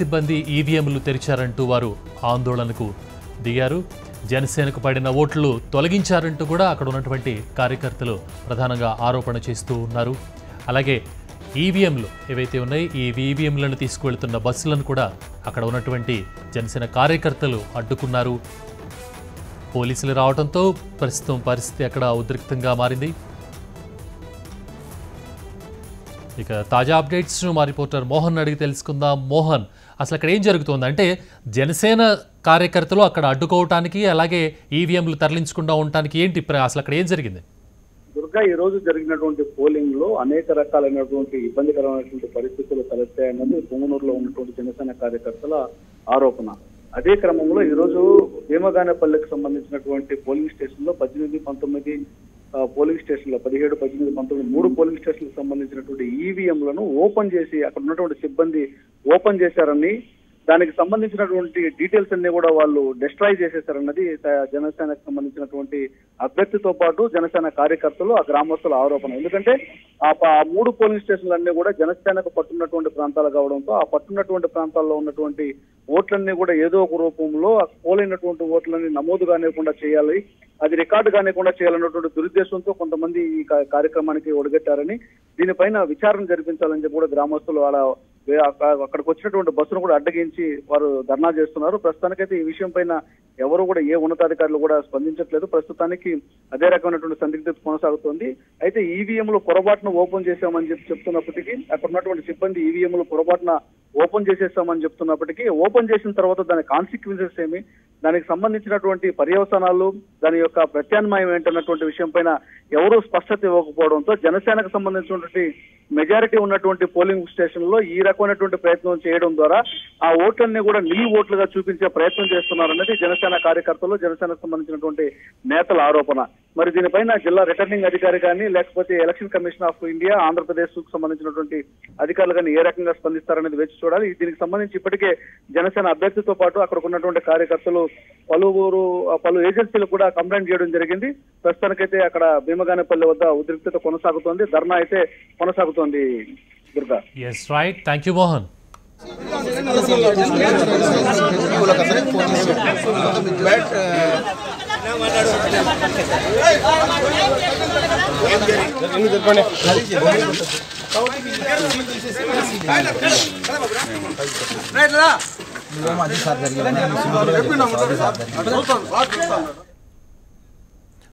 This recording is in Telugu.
సిబ్బంది ఈవీఎంలు తెరిచారంటూ వారు ఆందోళనకు దిగారు. జనసేనకు పడిన ఓట్లు తొలగించారంటూ కూడా అక్కడ ఉన్నటువంటి కార్యకర్తలు ప్రధానంగా ఆరోపణ చేస్తూ ఉన్నారు. అలాగే ఈవీఎంలు ఏవైతే ఉన్నాయి ఈ ఈవీఎంలను తీసుకువెళ్తున్న బస్సులను కూడా అక్కడ ఉన్నటువంటి జనసేన కార్యకర్తలు అడ్డుకున్నారు. పోలీసులు రావడంతో ప్రస్తుతం పరిస్థితి అక్కడ ఉద్రిక్తంగా మారింది. ఇక తాజా అప్డేట్స్ మా రిపోర్టర్ మోహన్ అడిగి తెలుసుకుందాం. మోహన్ అసలు అక్కడ ఏం జరుగుతుంది? అంటే జనసేన కార్యకర్తలు అక్కడ అడ్డుకోవటానికి అలాగే ఈవీఎంలు తరలించకుండా ఉండటానికి ఏంటి అసలు అక్కడ ఏం జరిగింది? దుర్గా ఈ రోజు జరిగినటువంటి పోలింగ్లో అనేక రకాలైనటువంటి ఇబ్బందికరమైనటువంటి పరిస్థితులు తలెత్తాయన్నది పొంగనూరులో ఉన్నటువంటి జనసేన కార్యకర్తల ఆరోపణ. అదే క్రమంలో ఈ రోజు భీమగానేపల్లికి సంబంధించినటువంటి పోలింగ్ స్టేషన్లో పద్దెనిమిది పంతొమ్మిది పోలింగ్ స్టేషన్లో పదిహేడు పద్దెనిమిది పంతొమ్మిది మూడు పోలింగ్ స్టేషన్లకు సంబంధించినటువంటి ఈవీఎంలను ఓపెన్ చేసి అక్కడ ఉన్నటువంటి సిబ్బంది ఓపెన్ చేశారని దానికి సంబంధించినటువంటి డీటెయిల్స్ అన్ని కూడా వాళ్ళు డిస్ట్రాయ్ చేసేశారన్నది జనసేనకు సంబంధించినటువంటి అభ్యర్థితో పాటు జనసేన కార్యకర్తలు ఆ గ్రామస్తుల ఆరోపణ. ఎందుకంటే ఆ మూడు పోలింగ్ స్టేషన్లన్నీ కూడా జనసేనకు పట్టున్నటువంటి ప్రాంతాలు కావడంతో ఆ పట్టున్నటువంటి ప్రాంతాల్లో ఉన్నటువంటి ఓట్లన్నీ కూడా ఏదో ఒక రూపంలో పోలైనటువంటి ఓట్లని నమోదు కానివ్వకుండా చేయాలి అది రికార్డు కానివ్వకుండా చేయాలన్నటువంటి దురుద్దేశంతో కొంతమంది ఈ కార్యక్రమానికి ఒడిగట్టారని దీనిపైన విచారణ జరిపించాలని చెప్పి కూడా గ్రామస్తులు వాళ్ళ అక్కడికి వచ్చినటువంటి బస్సును కూడా అడ్డగించి వారు ధర్నా చేస్తున్నారు. ప్రస్తుతానికైతే ఈ విషయం పైన ఎవరు కూడా ఏ ఉన్నతాధికారులు కూడా స్పందించట్లేదు. ప్రస్తుతానికి అదే రకమైనటువంటి సందిగ్ధత కొనసాగుతోంది. అయితే ఈవీఎంలు పొరపాటున ఓపెన్ చేశామని చెప్పి చెప్తున్నప్పటికీ అక్కడ ఉన్నటువంటి సిబ్బంది ఈవీఎంలు పొరపాటున ఓపెన్ చేసేస్తామని చెప్తున్నప్పటికీ ఓపెన్ చేసిన తర్వాత దాని కాన్సిక్వెన్సెస్ ఏమి? దానికి సంబంధించినటువంటి పర్యవసానాలు దాని యొక్క ప్రత్యామ్నాయం ఏంటన్నటువంటి విషయం పైన ఎవరూ స్పష్టత ఇవ్వకపోవడంతో జనసేనకు సంబంధించినటువంటి మెజారిటీ ఉన్నటువంటి పోలింగ్ స్టేషన్లో ఈ రకమైనటువంటి ప్రయత్నం చేయడం ద్వారా ఆ ఓట్లన్నీ కూడా నిల్ ఓట్లుగా చూపించే ప్రయత్నం చేస్తున్నారన్నది జనసేన కార్యకర్తలు జనసేనకు సంబంధించినటువంటి నేతల ఆరోపణ. మరి దీనిపైన జిల్లా రిటర్నింగ్ అధికారి కానీ లేకపోతే ఎలక్షన్ కమిషన్ ఆఫ్ ఇండియా ఆంధ్రప్రదేశ్కు సంబంధించినటువంటి అధికారులు కానీ ఏ రకంగా స్పందిస్తారనేది వేచి చూడాలి. దీనికి సంబంధించి ఇప్పటికే జనసేన అభ్యర్థితో పాటు అక్కడ ఉన్నటువంటి కార్యకర్తలు పలువురు పలు ఏజెన్సీలు కూడా కంప్లైంట్ చేయడం జరిగింది. ప్రస్తుతానికైతే అక్కడ భీమగానేపల్లి వద్ద ఉద్రిక్తత కొనసాగుతోంది. ధర్నా అయితే కొనసాగుతోంది Durga. Yes right thank you Mohan అది సార్ జరిగింది